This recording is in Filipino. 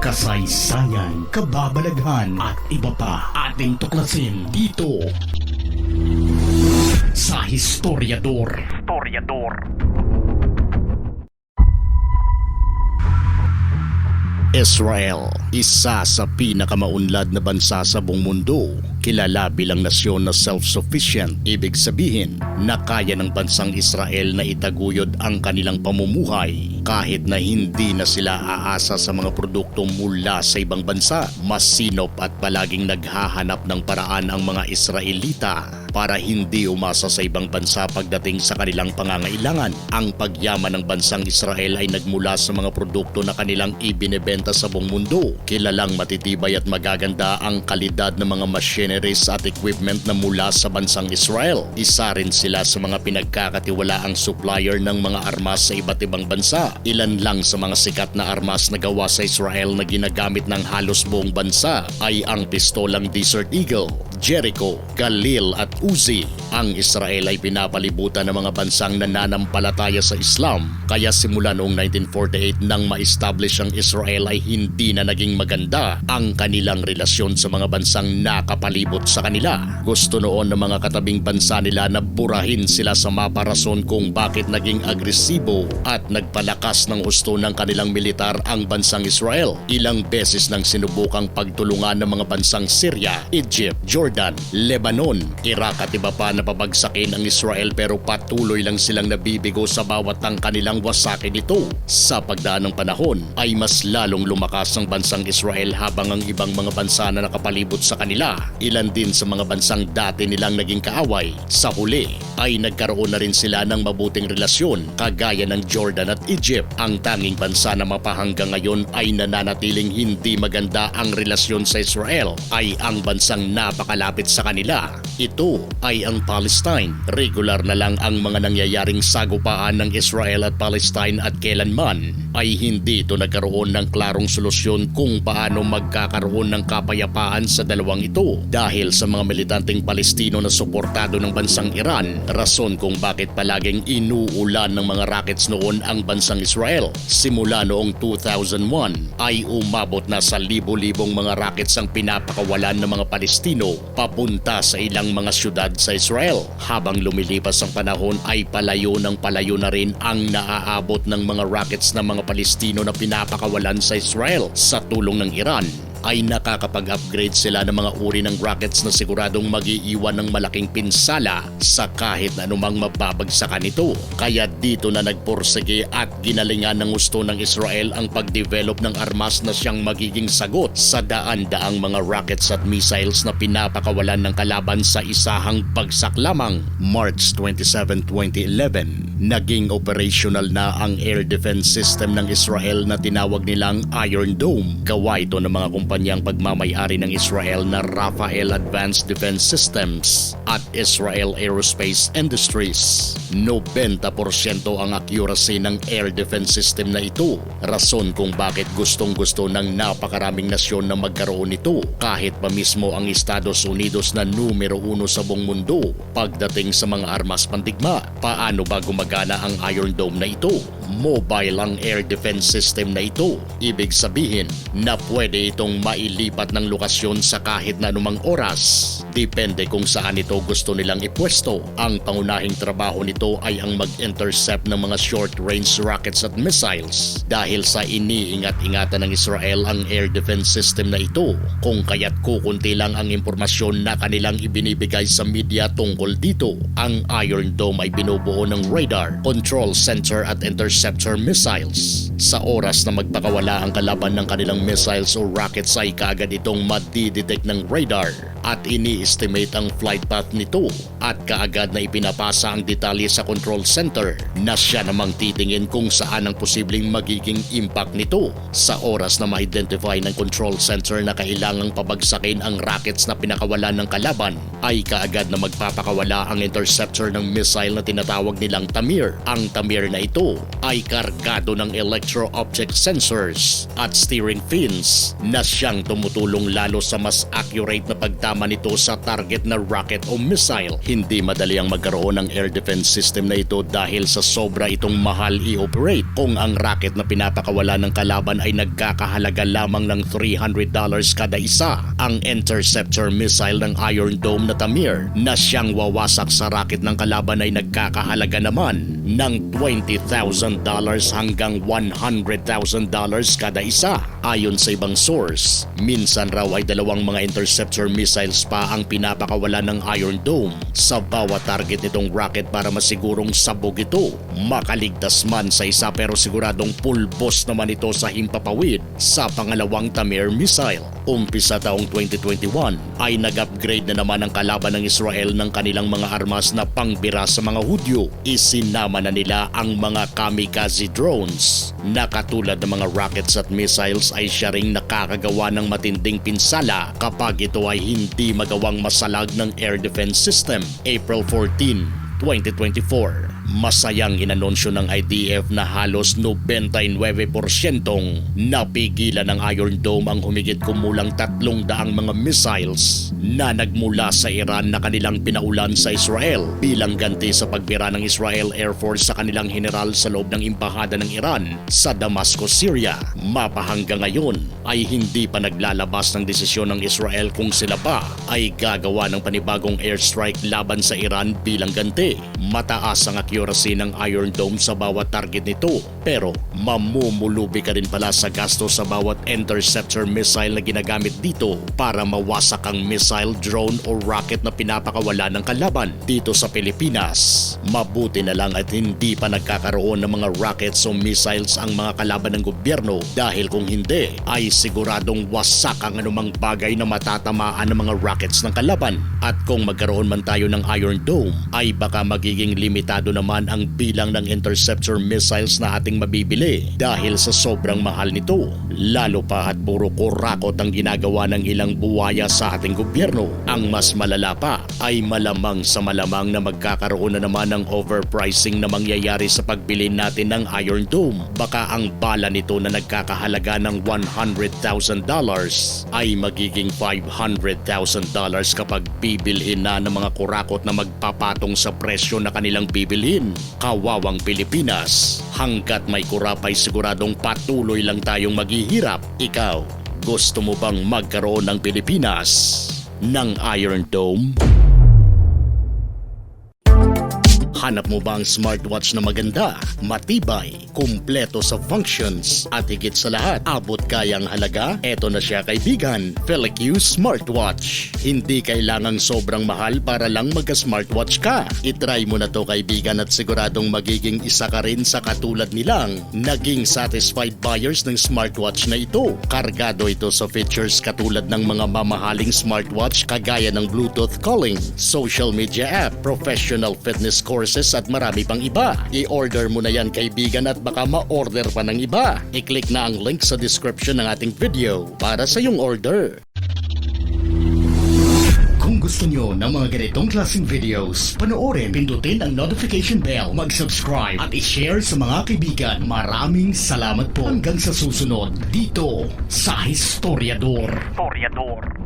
kasaysayan, kababalaghan at iba pa ating tuklasin dito sa Historiador. Historiador. Israel, isa sa pinakamaunlad na bansa sa buong mundo, kilala bilang nasyon na self-sufficient. Ibig sabihin na kaya ng bansang Israel na itaguyod ang kanilang pamumuhay kahit na hindi na sila aasa sa mga produkto mula sa ibang bansa. Mas sinop at palaging naghahanap ng paraan ang mga Israelita para hindi umasa sa ibang bansa pagdating sa kanilang pangangailangan. Ang pagyaman ng bansang Israel ay nagmula sa mga produkto na kanilang ibinebenta sa buong mundo. Kilalang matitibay at magaganda ang kalidad ng mga machineries at equipment na mula sa bansang Israel. Isa rin sila sa mga pinagkakatiwalaang supplier ng mga armas sa iba't ibang bansa. Ilan lang sa mga sikat na armas na gawa sa Israel na ginagamit ng halos buong bansa ay ang pistolang Desert Eagle, Jericho, Galil at Uzi. Ang Israel ay pinapalibutan ng mga bansang nananampalataya sa Islam kaya simula noong 1948 nang ma-establish ang Israel ay hindi na naging maganda ang kanilang relasyon sa mga bansang nakapalibot sa kanila. Gusto noon ng mga katabing bansa nila na burahin sila sa maparason kung bakit naging agresibo at nagpalakas ng husto ng kanilang militar ang bansang Israel. Ilang beses nang sinubukang pagtulungan ng mga bansang Syria, Egypt, Jordan, Lebanon, Iraq at iba pa na pabagsakin ang Israel pero patuloy lang silang nabibigo sa bawat ng kanilang wasakin ito. Sa pagdaan ng panahon ay mas lalong lumakas ang bansang Israel habang ang ibang mga bansa na nakapalibot sa kanila. Ilan din sa mga bansang dati nilang naging kaaway. Sa huli ay nagkaroon na rin sila ng mabuting relasyon kagaya ng Jordan at Egypt. Ang tanging bansa na mapahanggang ngayon ay nananatiling hindi maganda ang relasyon sa Israel ay ang bansang napakalapit sa kanila. Ito ay ang Palestine. Regular na lang ang mga nangyayaring sagupaan ng Israel at Palestine at kailanman ay hindi ito nagkaroon ng klarong solusyon kung paano magkakaroon ng kapayapaan sa dalawang ito dahil sa mga militanteng Palestino na suportado ng bansang Iran. Rason kung bakit palaging inuulan ng mga rockets noon ang bansang Israel. Simula noong 2001 ay umabot na sa libo-libong mga rockets ang pinapakawalan ng mga Palestino papunta sa ilang mga syudad sa Israel. Habang lumilipas ang panahon ay palayo ng palayo na rin ang naaabot ng mga rockets ng mga Palestino na pinapakawalan sa Israel sa tulong ng Iran ay nakakapag-upgrade sila ng mga uri ng rockets na siguradong magiiwan ng malaking pinsala sa kahit anumang mababagsakan ito. Kaya dito na nagporsige at ginalingan ng gusto ng Israel ang pag-develop ng armas na siyang magiging sagot sa daan-daang mga rockets at missiles na pinapakawalan ng kalaban sa isahang bagsak lamang. March 27, 2011, naging operational na ang air defense system ng Israel na tinawag nilang Iron Dome. Gawa ito ng mga kumpanyang pagmamayari ng Israel na Rafael Advanced Defense Systems at Israel Aerospace Industries. 90% ang accuracy ng air defense system na ito. Rason kung bakit gustong gusto ng napakaraming nasyon na magkaroon nito kahit pa mismo ang Estados Unidos na numero uno sa buong mundo pagdating sa mga armas pandigma. Paano ba gumagana ang Iron Dome na ito? Mobile ang air defense system na ito. Ibig sabihin na pwede itong mailipat ng lokasyon sa kahit na anumang oras. Depende kung saan ito gusto nilang ipwesto. Ang pangunahing trabaho nito ay ang mag-intercept ng mga short-range rockets at missiles. Dahil sa iniingat-ingatan ng Israel ang air defense system na ito, kung kaya't kukunti lang ang impormasyon na kanilang ibinibigay sa media tungkol dito. Ang Iron Dome ay binubuo ng radar, control center at interceptor missiles. Sa oras na magpakawala ang kalaban ng kanilang missiles o rockets ay kaagad itong madidetect ng radar at ini-estimate ang flight path nito at kaagad na ipinapasa ang detalye sa control center na siya namang titingin kung saan ang posibleng magiging impact nito. Sa oras na ma-identify ng control center na kailangang pabagsakin ang rockets na pinakawalan ng kalaban ay kaagad na magpapakawala ang interceptor ng missile na tinatawag nilang Tamir. Ang Tamir na ito ay kargado ng electro-optic sensors at steering fins na siyang tumutulong lalo sa mas accurate na pagdadala kasama nito sa target na rocket o missile. Hindi madali ang magkaroon ng air defense system na ito dahil sa sobra itong mahal i-operate. Kung ang rocket na pinapakawala ng kalaban ay nagkakahalaga lamang ng $300 kada isa, ang interceptor missile ng Iron Dome na Tamir na siyang wawasak sa rocket ng kalaban ay nagkakahalaga naman ng $20,000 hanggang $100,000 kada isa. Ayon sa ibang source, minsan raw ay dalawang mga interceptor missiles pa ang pinapakawala ng Iron Dome sa bawat target nitong rocket para masigurong sabog ito. Makaligtas man sa isa pero siguradong pulbos naman ito sa himpapawid sa pangalawang Tamir missile. Umpisa taong 2021 ay nag-upgrade na naman ang kalaban ng Israel ng kanilang mga armas na pangbira sa mga Hudyo. Isinama na nila ang mga kamikaze drones na katulad ng mga rockets at missiles ay siya ring nakakagawa ng matinding pinsala kapag ito ay hindi magawang masalag ng air defense system. April 14, 2024. Masayang inanunsyo ng IDF na halos 99% napigilan ng Iron Dome ang humigit kumulang tatlong daang mga missiles na nagmula sa Iran na kanilang pinaulan sa Israel bilang ganti sa pagbira ng Israel Air Force sa kanilang general sa loob ng impahada ng Iran sa Damascus, Syria. Mapahangga ngayon ay hindi pa naglalabas ng desisyon ng Israel kung sila ba ay gagawa ng panibagong airstrike laban sa Iran bilang ganti. Mataas ang accuracy ng Iron Dome sa bawat target nito pero mamumulubi ka rin pala sa gasto sa bawat interceptor missile na ginagamit dito para mawasak ang missile, drone o rocket na pinapakawala ng kalaban dito sa Pilipinas. Mabuti na lang at hindi pa nagkakaroon ng mga rockets o missiles ang mga kalaban ng gobyerno dahil kung hindi ay siguradong wasak ang anumang bagay na matatamaan ng mga rockets ng kalaban. At kung magkaroon man tayo ng Iron Dome ay baka magiging limitado naman ang bilang ng interceptor missiles na ating mabibili dahil sa sobrang mahal nito. Lalo pa at puro kurakot ang ginagawa ng ilang buwaya sa ating gobyerno. Ang mas malala pa ay malamang sa malamang na magkakaroon na naman ng overpricing na mangyayari sa pagbili natin ng Iron Dome. Baka ang bala nito na nagkakahalaga ng $100,000 ay magiging $500,000 kapag bibilhin na ng mga kurakot na magpapatong sa presyo na kanilang bibilhin. Kawawang Pilipinas, hanggat may kurap ay siguradong patuloy lang tayong maghihirap. Ikaw, gusto mo bang magkaroon ng Pilipinas ng Iron Dome? Hanap mo ba ang smartwatch na maganda, matibay, kumpleto sa functions, at higit sa lahat, abot kayang halaga? Eto na siya kaibigan, FeliQ Smartwatch. Hindi kailangang sobrang mahal para lang magka-smartwatch ka. Itry mo na to kaibigan at siguradong magiging isa ka rin sa katulad nilang naging satisfied buyers ng smartwatch na ito. Kargado ito sa features katulad ng mga mamahaling smartwatch kagaya ng Bluetooth calling, social media app, professional fitness courses at marami pang iba. I-order mo na yan kaibigan at baka ma-order pa ng iba. I-click na ang link sa description ng ating video para sa iyong order. Kung gusto nyo ng mga ganitong klaseng videos, panoorin, pindutin ang notification bell, mag-subscribe at i-share sa mga kaibigan. Maraming salamat po hanggang sa susunod dito sa Historiador. Historiador.